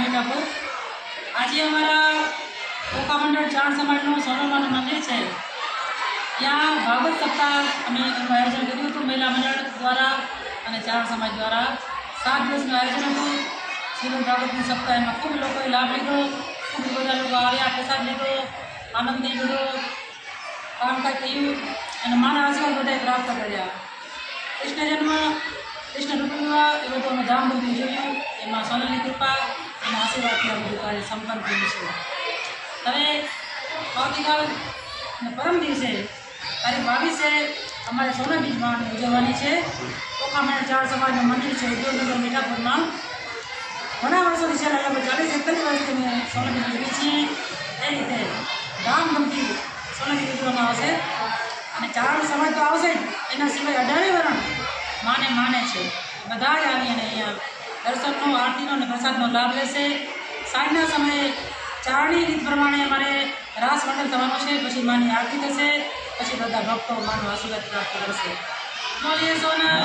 મીઠાપુર. આજે અમારા ઓકા મંડળ ચારણ સમાજનું સોનલમાનું મંદિર છે. ત્યાં ભાગવત સપ્તાહ અમે એનું આયોજન કર્યું હતું. મહિલા મંડળ દ્વારા અને ચારણ સમાજ દ્વારા સાત દિવસનું આયોજન હતું. શ્રીમદ ભાગવતની સપ્તાહ એમાં ખૂબ લોકોએ લાભ લીધો. ખૂબ બધા લોકો આવ્યા, પ્રસાદ લીધો આનંદથી બધો કામકાજ થયું અને માના આશીર્વાદ બધાએ પ્રાપ્ત કર્યા. કૃષ્ણ જન્મ કૃષ્ણ રૂપમાં એ બધું અમે ધામધૂમથી જોયું, એમાં સોનાની કૃપા અને આશીર્વાદથી આ બધું સંપન્ન થયું છે. હવે આવતીકાલ અને પરમ દિવસે, તારીખ બાવીસે, અમારે સોના બીજમાં ઉજવવાની છે. ઓખામણ ચાર સમાજનું મંદિર છે ઉદ્યોગનગર મીઠાપુરમાં. ઘણા વર્ષોથી છે, લગભગ ચાલીસ એકતાલીસ વર્ષથી અમે સોના બીજ ઉજવીએ છીએ. એ રીતે ધામધૂમથી સોના બીજ ઉજવવામાં આવશે. અને ચારણ સમાજ તો આવશે જ, એના સિવાય અઢારે વરણ માને માને છે. બધા જ આવી અહીંયા દર્શનનો, આરતીનો અને પ્રસાદનો લાભ લેશે. સાંજના સમયે ચારણી રીત પ્રમાણે અમારે રાસ મંડળ થવાનું છે. પછી માની આરતી થશે, પછી બધા ભક્તો માનો આશીર્વાદ પ્રાપ્ત કરશે. બોલીએ સોના